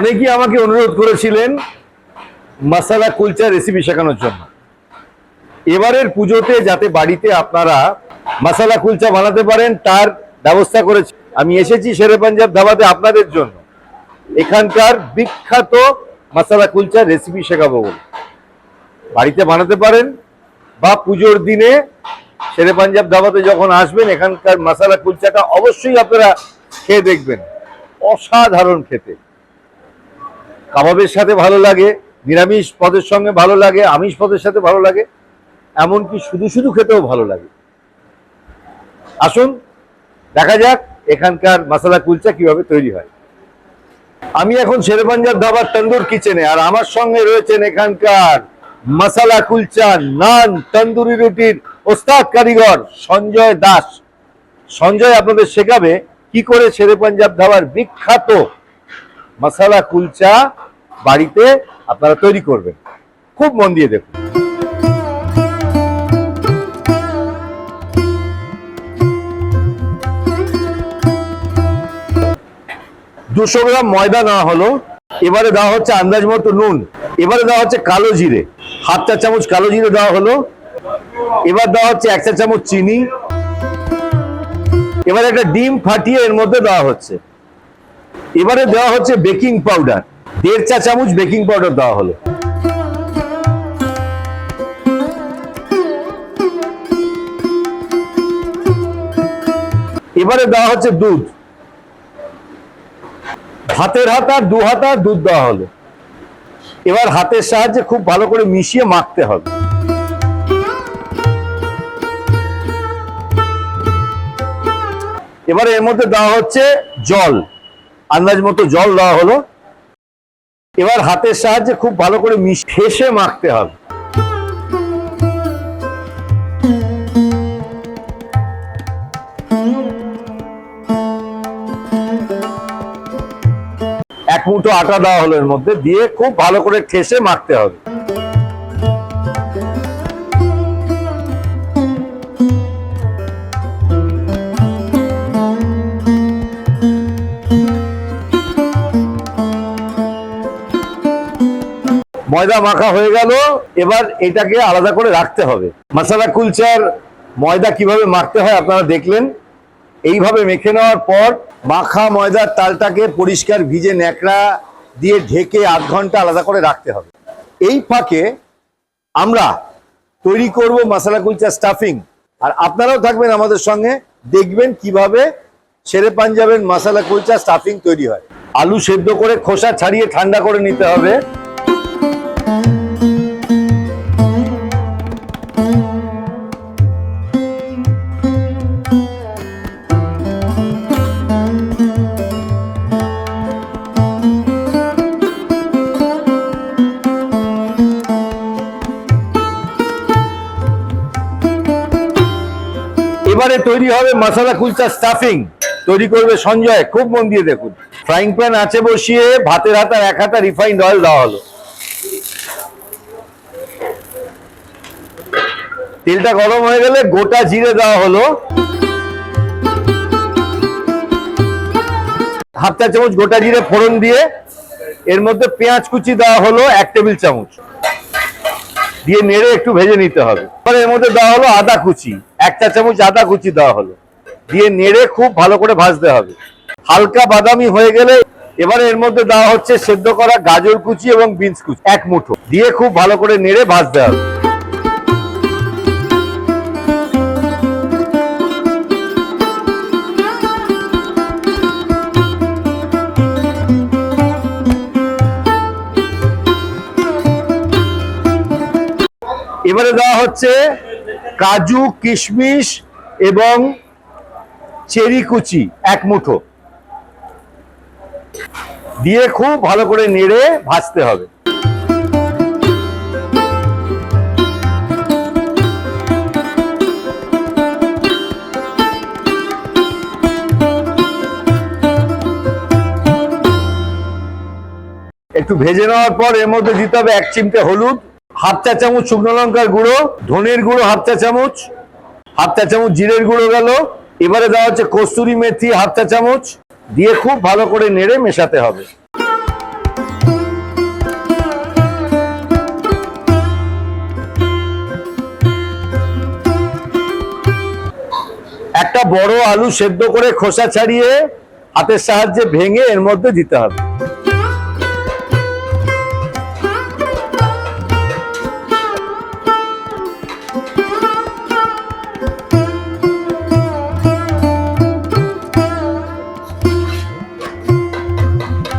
অনেকেই আমাকে অনুরোধ করেছিলেন মশালা কুলচা রেসিপি শেখানোর জন্য। এবারের পুজোতে যাতে বাড়িতে আপনারা মশালা কুলচা বানাতে পারেন, তার ব্যবস্থা করেছি। আমি এসেছি শেরে পাঞ্জাব ধাবাতে আপনাদের জন্য। এখানকার বিখ্যাত মশালা কুলচা রেসিপি শেখাবো বলে। বাড়িতে বানাতে পারেন বা পুজোর দিনে শেরে পাঞ্জাব ধাবাতে যখন আসবেন, এখানকার মশালা কুলচাটা অবশ্যই আপনারা খেয়ে দেখবেন। অসাধারণ খেতে। কাবাবের সাথে ভালো লাগে, নিরামিষ পদের সঙ্গে ভালো লাগে, আমিষ পদের সাথে ভালো লাগে, এমনকি শুধু শুধু খেতেও ভালো লাগে। আসুন, দেখা যাক এখানকার মশালা কুলচা কীভাবে তৈরি হয়। আমি এখন শেরে পাঞ্জাব ধাবার তন্দুর কিচেনে, আর আমার সঙ্গে রয়েছেন এখানকার মশালা কুলচা নান তন্দুরি রুটির ওস্তাদ কারিগর সঞ্জয় দাস। সঞ্জয় আপনাদের শেখাবে কি করে শেরে পাঞ্জাব ধাবার বিখ্যাত মশালা কুলচা বাড়িতে আপনারা তৈরি করবেন। খুব মন দিয়ে দেখুন। দুশো গ্রাম ময়দা নেওয়া হলো। এবারে দেওয়া হচ্ছে আন্দাজ মতো নুন। এবারে দেওয়া হচ্ছে কালো জিরে। হাফ চা চামচ কালো জিরে দেওয়া হলো। এবার দেওয়া হচ্ছে এক চা চামচ চিনি। এবারে একটা ডিম ফাটিয়ে এর মধ্যে দেওয়া হচ্ছে। এবারে দেওয়া হচ্ছে বেকিং পাউডার। দেড় চা চামচ বেকিং পাউডার দেওয়া হলো। এবারে দেওয়া হচ্ছে দুধ। হাতের হাত দু হাত দুধ দেওয়া হলো। এবার হাতের সাহায্যে খুব ভালো করে মিশিয়ে মাখতে হবে। এবারে এর মধ্যে দেওয়া হচ্ছে জল। আন্দাজ মতো জল দেওয়া হলো। এবার হাতের সাহায্যে খুব ভালো করে মিশ মাখতে হবে। এক মুঠো আটা দেওয়া হলো এর মধ্যে, দিয়ে খুব ভালো করে ঠেসে মাখতে হবে। ময়দা মাখা হয়ে গেল, এবার এটাকে আলাদা করে রাখতে হবে। মশলা কুলচার, ময়দা কীভাবে মাখতে হয় আপনারা দেখলেন। এইভাবে মেখে নেওয়ার পর মাখা ময়দার তালটাকে পরিষ্কার ভিজে ন্যাকড়া দিয়ে ঢেকে আধ ঘণ্টা আলাদা করে রাখতে হবে। এই ফাঁকে আমরা তৈরি করব মশলা কুলচা স্টাফিং আর আপনারাও থাকবেন আমাদের সঙ্গে, দেখবেন কীভাবে শেরে পাঞ্জাবের মশলা কুলচা স্টাফিং তৈরি হয়। আলু সেদ্ধ করে খোসা ছাড়িয়ে ঠান্ডা করে নিতে হবে। এবারে তৈরি হবে মশলা কুলচা স্টাফিং তৈরি করবে সঞ্জয়, খুব মন দিয়ে দেখুন। ফ্রাইং প্যান আছে বসিয়ে ভাতের হাতা এক হাতা রিফাইন্ড অয়েল দেওয়া হলো। তেলটা গরম হয়ে গেলে গোটা জিরে দেওয়া হলো। হাফ চা চামচ গোটা জিরে ফোড়ন দিয়ে এর মধ্যে পেঁয়াজ কুচি দেওয়া হলো এক টেবিল চামচ। দিয়ে নেড়ে একটু ভেজে নিতে হবে। এর মধ্যে দেওয়া হলো আদা কুচি। এক চা চামচ আদা কুচি দেওয়া হলো। দিয়ে নেড়ে খুব ভালো করে ভাজতে হবে। হালকা বাদামি হয়ে গেলে এবারে এর মধ্যে দেওয়া হচ্ছে সেদ্ধ করা গাজর কুচি এবং বিনস কুচি, এক মুঠো। দিয়ে খুব ভালো করে নেড়ে ভাজতে হবে। এবারে দেওয়া হচ্ছে কাজু, কিশমিশ এবং চেরি কুচি এক মুঠো। দিয়ে খুব ভালো করে নেড়ে ভাজতে হবে। একটু ভেজে নেওয়ার পর এর মধ্যে দিতে হবে এক চিমটে হলুদ। হাতটা চা চামচ শুকনো লঙ্কার গুঁড়ো, ধনের গুঁড়ো হাফ চা চামচ হাতটা চা চামচ জিরের গুঁড়ো গেল। এবারে দেওয়া হচ্ছে কস্তুরি মেথি হাতটা চা চামচ। দিয়ে খুব ভালো করে নেড়ে মেশাতে হবে। একটা বড় আলু সেদ্ধ করে খোসা ছাড়িয়ে হাতের সাহায্যে ভেঙে এর মধ্যে দিতে হবে।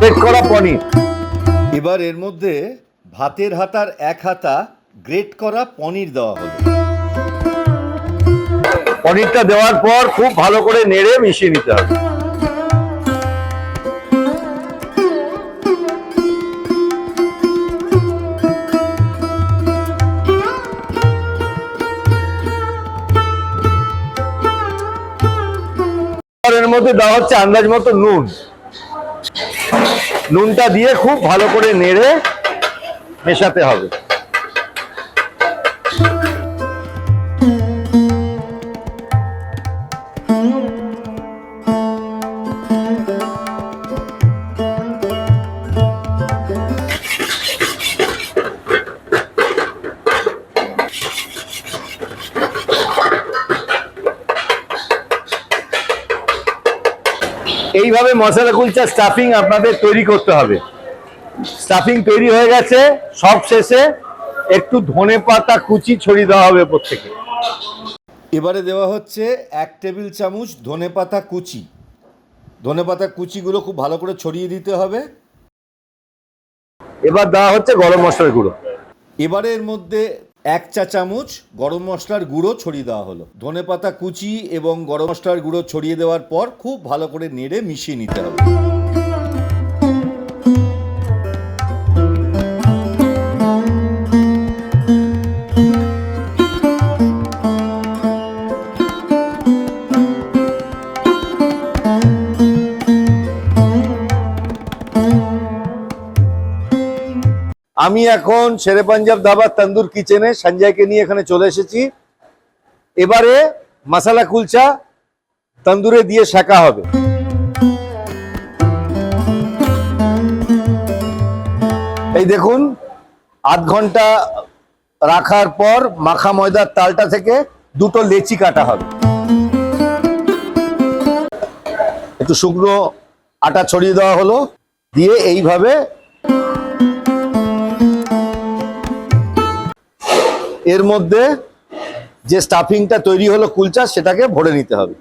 পেট করা পনির। এবার এর মধ্যে ভাতের হাতার এক হাতা গ্রেট করা পনির দেওয়া হলো। পনিরটা দেওয়ার পর খুব ভালো করে নেড়ে মিশিয়ে নিতে হবে। এর মধ্যে দেওয়া হচ্ছে আন্দাজ মতো নুন। নুনটা দিয়ে খুব ভালো করে নেড়ে মেশাতে হবে। এইভাবে মশলা কুলচা স্টাফিং আপনাদের তৈরি করতে হবে। স্টাফিং তৈরি হয়ে গেছে সব শেষে একটু ধনে পাতা কুচি ছড়িয়ে দেওয়া হবে প্রত্যেকে এবারে দেওয়া হচ্ছে এক টেবিল চামচ ধনেপাতা কুচি। ধনেপাতা কুচিগুলো খুব ভালো করে ছড়িয়ে দিতে হবে। এবার দেওয়া হচ্ছে গরম মশলার গুঁড়ো। এবারে এর মধ্যে এক চা চামচ গরম মশলার গুঁড়ো ছড়িয়ে দেওয়া হলো। ধনে পাতা কুচি এবং গরম মশলার গুঁড়ো ছড়িয়ে দেওয়ার পর খুব ভালো করে নেড়ে মিশিয়ে নিতে হবে। আমি এখন শেরে পাঞ্জাব দাবার তন্দুর কিচেনে সঞ্জয়কে নিয়ে এখানে চলে এসেছি। এবারে মশলা কুলচা তন্দুরে দিয়ে শাকা হবে। এই দেখুন, আধ ঘণ্টা রাখার পর মাখা ময়দার তালটা থেকে দুটো লেচি কাটা হবে। একটু শুকনো আটা ছড়িয়ে দেওয়া হলো। দিয়ে এইভাবে এর মধ্যে যে স্টাফিংটা তৈরি হলো কুলচা সেটাকে ভরে নিতে হবে।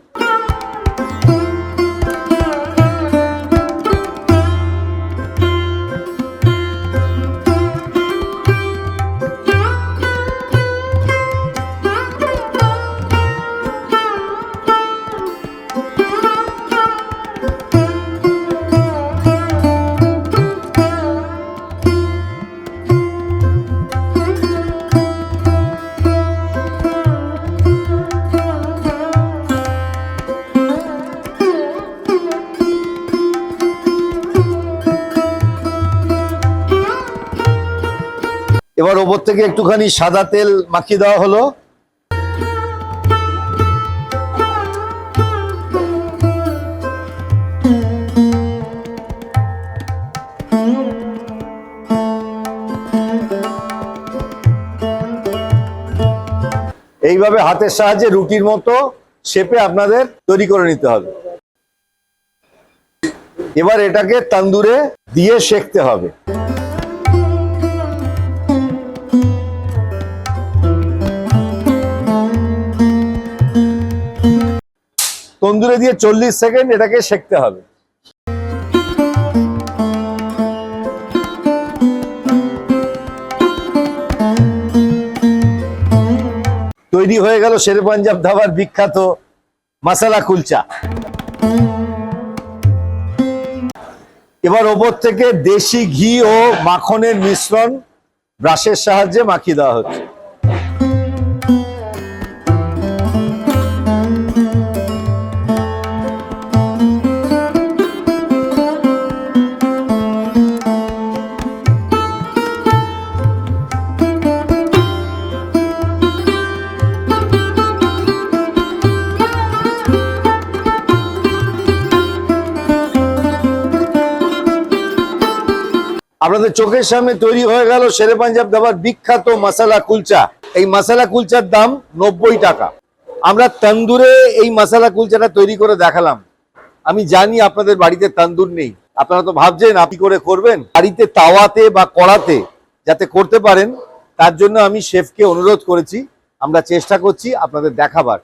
এবার ওপর থেকে একটুখানি সাদা তেল মাখিয়ে দেওয়া হলো। এইভাবে হাতের সাহায্যে রুটির মতো শেপে আপনাদের তৈরি করে নিতে হবে। এবার এটাকে তান্দুরে দিয়ে সেকতে হবে। তন্দুরে দিয়ে চল্লিশ সেকেন্ড এটাকে সেকতে হবে। তৈরি হয়ে গেল শেরে পাঞ্জাব ধাবার বিখ্যাত মশালা কুলচা। এবার ওপর থেকে দেশি ঘি ও মাখনের মিশ্রণ ব্রাশের সাহায্যে মাখিয়ে দেওয়া হচ্ছে। আপনাদের চোখের সামনে তৈরি হয়ে গেল শেরে পাঞ্জাব দাবার বিখ্যাত মশালা কুলচা। এই মশালা কুলচার দাম নব্বই টাকা। আমরা তন্দুরে এই মশলা কুলচাটা তৈরি করে দেখালাম। আমি জানি আপনাদের বাড়িতে তন্দুর নেই। আপনারা তো ভাবছেন, আপনি করে করবেন? বাড়িতে তাওয়াতে বা কড়াতে যাতে করতে পারেন, তার জন্য আমি শেফকে অনুরোধ করেছি। আমরা চেষ্টা করছি আপনাদের দেখাবার।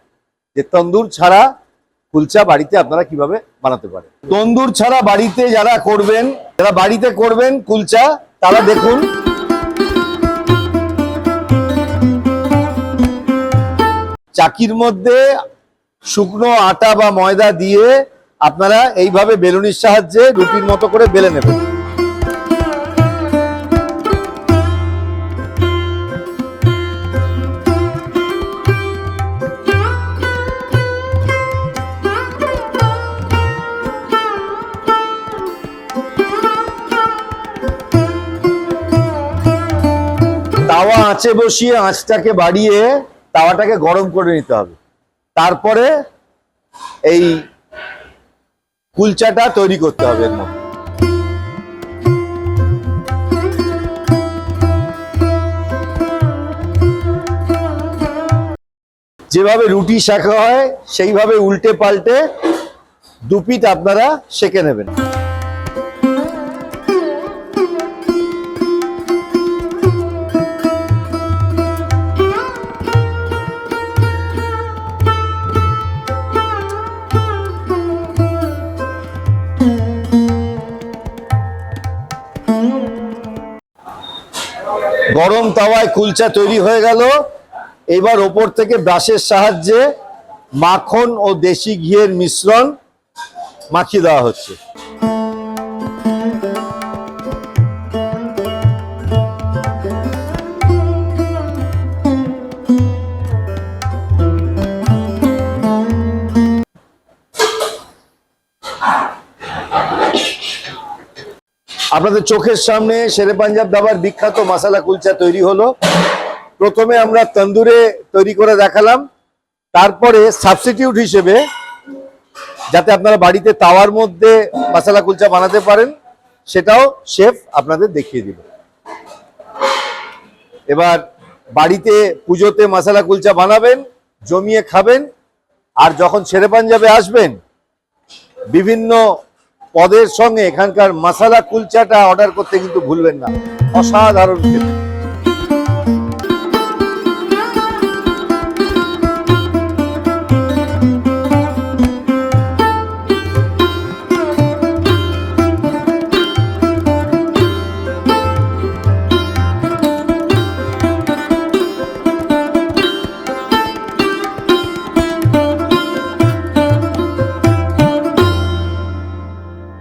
যে তন্দুর ছাড়া কুলচা বাড়িতে আপনারা কীভাবে বানাতে পারেন? তন্দুর ছাড়া বাড়িতে যারা করবেন, যারা বাড়িতে করবেন কুলচা, তারা দেখুন। চাকির মধ্যে শুকনো আটা বা ময়দা দিয়ে আপনারা এইভাবে বেলুনির সাহায্যে রুটির মতো করে বেলে নেবেন। তাওয়া আঁচে বসিয়ে আঁচটাকে বাড়িয়ে তাওয়াটাকে গরম করে নিতে হবে। তারপরে এই কুলচাটা তৈরি করতে হবে এর মধ্যে। যেভাবে রুটি শেখা হয়, সেইভাবে উল্টে পাল্টে দুপিট আপনারা সেকে নেবেন। তাওয়ায় কুলচা তৈরি হয়ে গেল। এবার ওপর থেকে ব্রাশের সাহায্যে মাখন ও দেশি ঘিয়ের মিশ্রণ মাখিয়ে দেওয়া হচ্ছে। আপনাদের চোখের সামনে শেরে পাঞ্জাব দাবার বিখ্যাত মশালা কুলচা তৈরি হলো। প্রথমে আমরা তন্দুরে তৈরি করে দেখালাম। তারপরে সাবস্টিটিউট হিসেবে যাতে আপনারা বাড়িতে তাওয়ার মধ্যে মশালা কুলচা বানাতে পারেন, সেটাও শেফ আপনাদের দেখিয়ে দিল এবার বাড়িতে পুজোতে মশালা কুলচা বানাবেন, জমিয়ে খাবেন, আর যখন শেরে পাঞ্জাবে আসবেন, বিভিন্ন পদের সঙ্গে এখানকার মশালা কুলচাটা অর্ডার করতে কিন্তু ভুলবেন না। অসাধারণ খেতে।